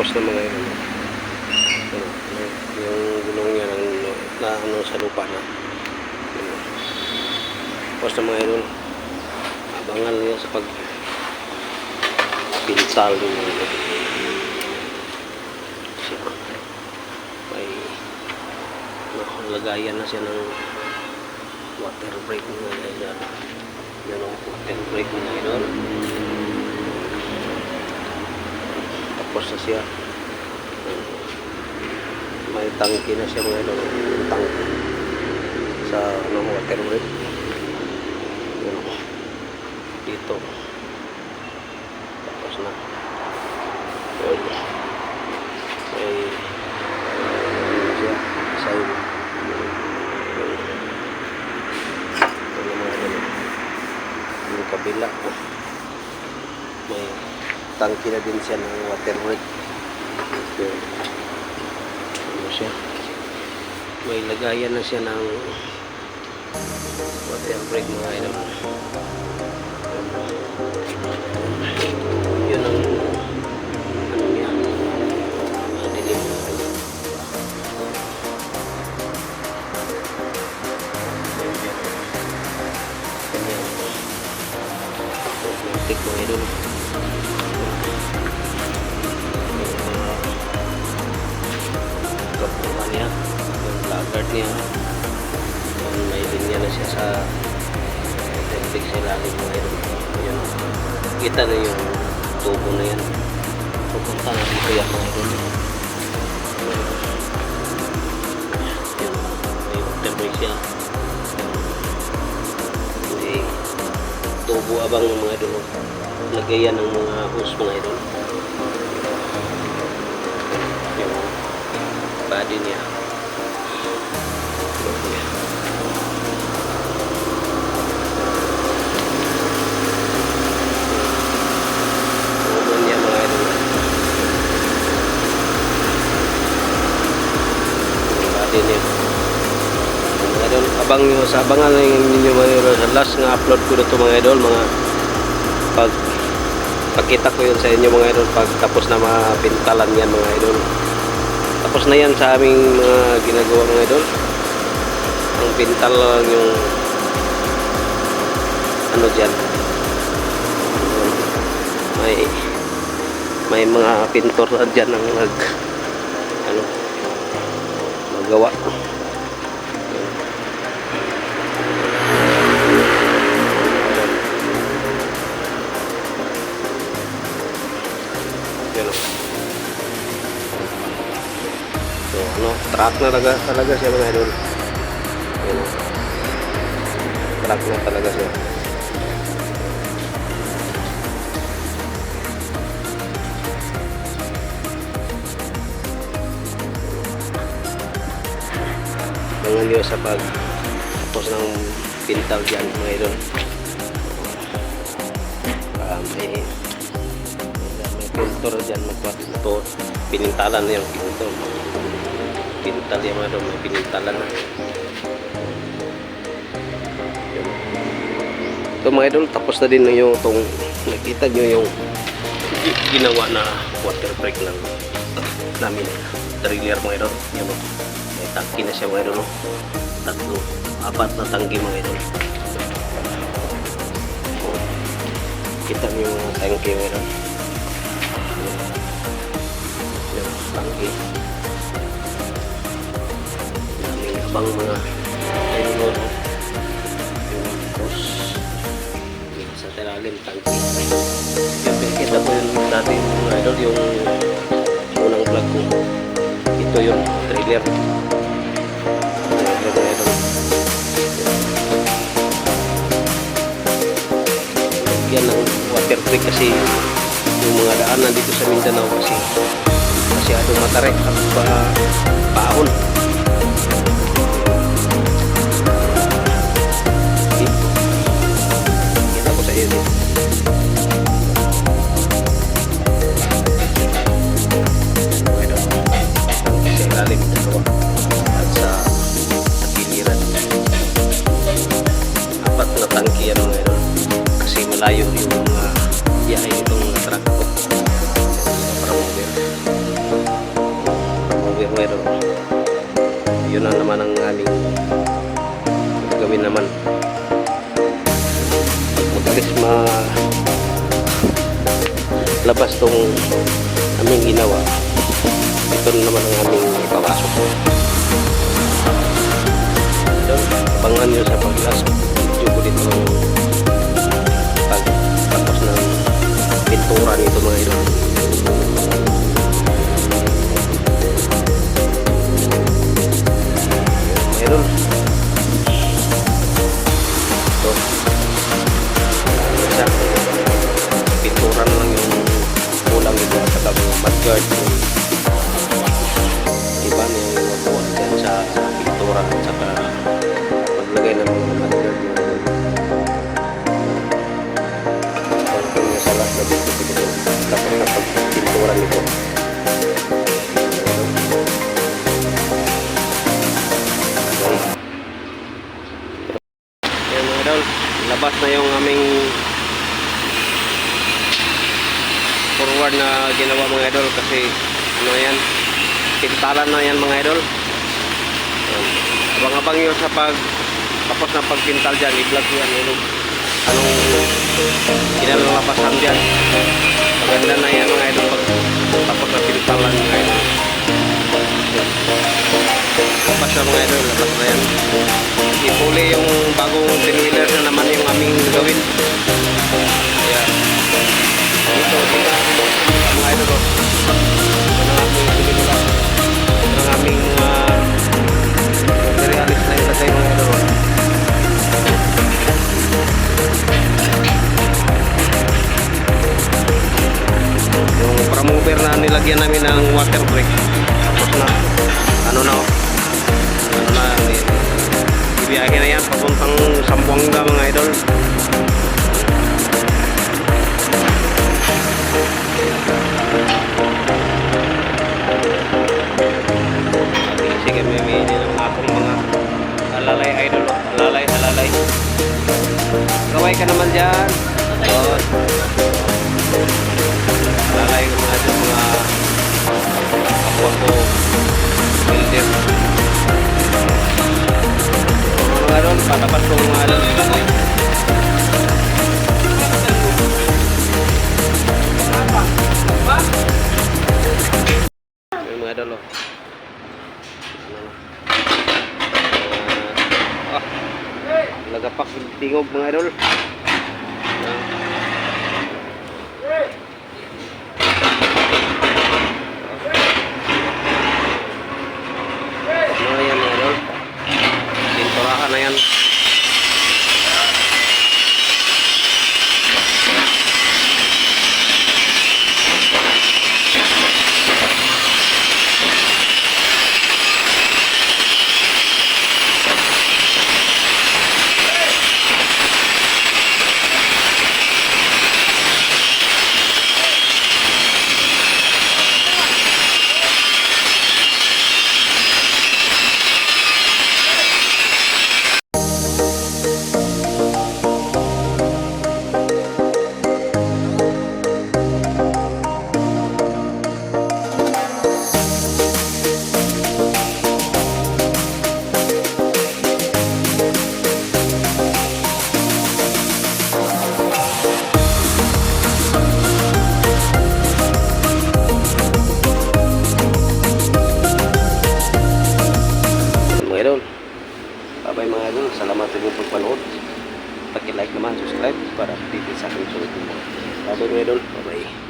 tapos na mga yun. Ano, yung gulong niya ng, na ano sa lupa na. Ano, tapos na mga yun. Abangan niya sa pag pintal yung mga yun. Siya. May nakalagayan na siya ng water brake mga ganyan. Yan ang water brake mga idol. Tapos na siya. May tangke na siya idol. Yung tangke sa ano, water brake. Yan o. Dito. Tapos na. Yan. May ano siya. Sign. Ano mga ganun. Yung kabila. May tangke na din siya ng water brake. Yun. Ano siya? May lagayan na siya ng water brake mga idol. Yun ang siya sa electric sa ilalim mga idol. Yun. Kita na yung tubo na yan. Pupunta na dito yan mga idol. Yun. May brake siya. May tubo abang ng mga idol. Lagayan ng mga hose mga idol. Yung body niya. Abang nyo sa abangan ninyo mga. Sa last nga upload ko na ito mga idol, mga pag pakita ko yun sa inyo mga idol pag tapos na mapintalan yan mga idol. Tapos na yan sa aming mga ginagawa mga idol. Ang pintal lang yung ano dyan. May may mga pintor dyan ang nag ano magawa. Truck na talaga, talaga siya mga idol. Yan o. Truck na talaga siya. Mga nyo sa pag tapos ng pintal dyan mga idol. Ah, may may pintor dyan magpato pinintalan na yung pintor pintal yung ano may pinintalan na ito mga idol tapos na din yung itong nakita nyo yung gi- ginawa na water brake ng namin driller mga idol. Yan o may tangki na siya mga idol o. tatlo apat na tangki mga idol. Kita nyo yung mga tangki mga idol. Yung tangki abang mga yung cross yung sa telalim tangki yung pinakita ko yun dati mga idol yung unang vlog ko. Ito yung trailer. Trailer idol yan ng water brake kasi yung mga daanan dito sa Mindanao kasi masyado matarik at pa, paahon biyahe nitong truck ko sa Pramobile mga idol. Yun na naman ang aming gagawin naman. Magalis ma labas tong aming ginawa. Ito na naman ang aming ipapasok. Abangan nyo sa video ko dito pag ng pintura nito mga idol. Na yung aming forward na ginawa mga idol kasi ano yan, pintalan na yan mga idol. Abang-abang yun sa pag tapos na pagpintal dyan, i-vlog yan yung anong kinalalabasan dyan. Maganda na yan mga idol pag tapos na pintalan mga idol. Labas na mga idol, labas na yan. Ipuli yung bagong pinwheeler na naman yung aming gawin. Kaya, dito, dito, mga idol, oh. Ibiyahe na yan, papuntang Sambuanga mga idol. Sige, may may ng akong mga alalay idol. Alalay, alalay. Kaway ka naman dyan. Yun. Alalay ko mga dyan, mga ako ko. Builder. Mga ron, patapat kong mga alam Yung mga dalo. Ah, lagapak tingog mga idol. Pag-like naman,